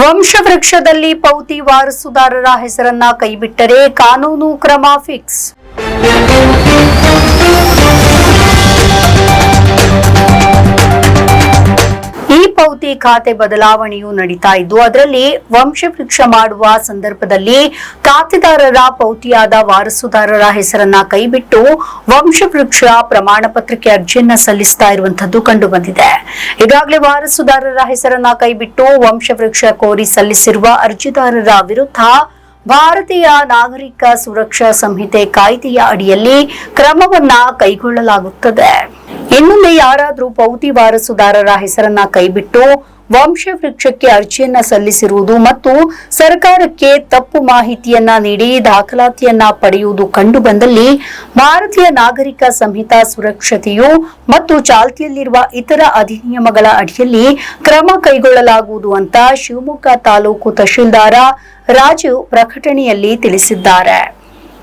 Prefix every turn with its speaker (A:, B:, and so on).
A: ವಂಶವೃಕ್ಷದಲ್ಲಿ ಪೌತಿ ವಾರಸುದಾರರ ಹೆಸರನ್ನ ಕೈಬಿಟ್ಟರೆ ಕಾನೂನು ಕ್ರಮ ಫಿಕ್ಸ್ ಪೌತಿ ಖಾತೆ ಬದಲಾವಣೆಯು ನಡೀತಾ ಇದ್ದು, ಅದರಲ್ಲಿ ವಂಶವೃಕ್ಷ ಮಾಡುವ ಸಂದರ್ಭದಲ್ಲಿ ಖಾತೆದಾರರ ಪೌತಿಯಾದ ವಾರಸುದಾರರ ಹೆಸರನ್ನ ಕೈಬಿಟ್ಟು ವಂಶವೃಕ್ಷ ಪ್ರಮಾಣ ಪತ್ರಕ್ಕೆ ಅರ್ಜಿಯನ್ನ ಸಲ್ಲಿಸ್ತಾ ಇರುವಂತದ್ದು ಕಂಡು ಬಂದಿದೆ ಈಗಾಗಲೇ ವಾರಸುದಾರರ ಹೆಸರನ್ನ ಕೈಬಿಟ್ಟು ವಂಶವೃಕ್ಷ ಕೋರಿ ಸಲ್ಲಿಸಿರುವ ಅರ್ಜಿದಾರರ ವಿರುದ್ಧ ಭಾರತೀಯ ನಾಗರಿಕ ಸುರಕ್ಷಾ ಸಂಹಿತೆ ಕಾಯ್ದೆಯ ಅಡಿಯಲ್ಲಿ ಕ್ರಮವನ್ನ ಕೈಗೊಳ್ಳಲಾಗುತ್ತದೆ. ಇನ್ನೊಂದು ಯಾರಾದ್ರೂ ಪೌತಿ ವಾರಸುದಾರರ ಹೆಸರನ್ನ ಕೈಬಿಟ್ಟು ವಂಶವೃಕ್ಷಕ್ಕೆ ಅರ್ಜಿಯನ್ನ ಸಲ್ಲಿಸಿರುವುದು ಮತ್ತು ಸರ್ಕಾರಕ್ಕೆ ತಪ್ಪು ಮಾಹಿತಿಯನ್ನ ನೀಡಿ ದಾಖಲಾತಿಯನ್ನ ಪಡೆಯುವುದು ಕಂಡುಬಂದಲ್ಲಿ ಭಾರತೀಯ ನಾಗರಿಕ ಸಂಹಿತಾ ಸುರಕ್ಷತೆಯು ಮತ್ತು ಚಾಲ್ತಿಯಲ್ಲಿರುವ ಇತರ ಅಧಿನಿಯಮಗಳ ಅಡಿಯಲ್ಲಿ ಕ್ರಮ ಕೈಗೊಳ್ಳಲಾಗುವುದು ಅಂತ ಶಿವಮೊಗ್ಗ ತಾಲೂಕು ತಹಶೀಲ್ದಾರ ರಾಜು ಪ್ರಕಟಣೆಯಲ್ಲಿ ತಿಳಿಸಿದ್ದಾರೆ.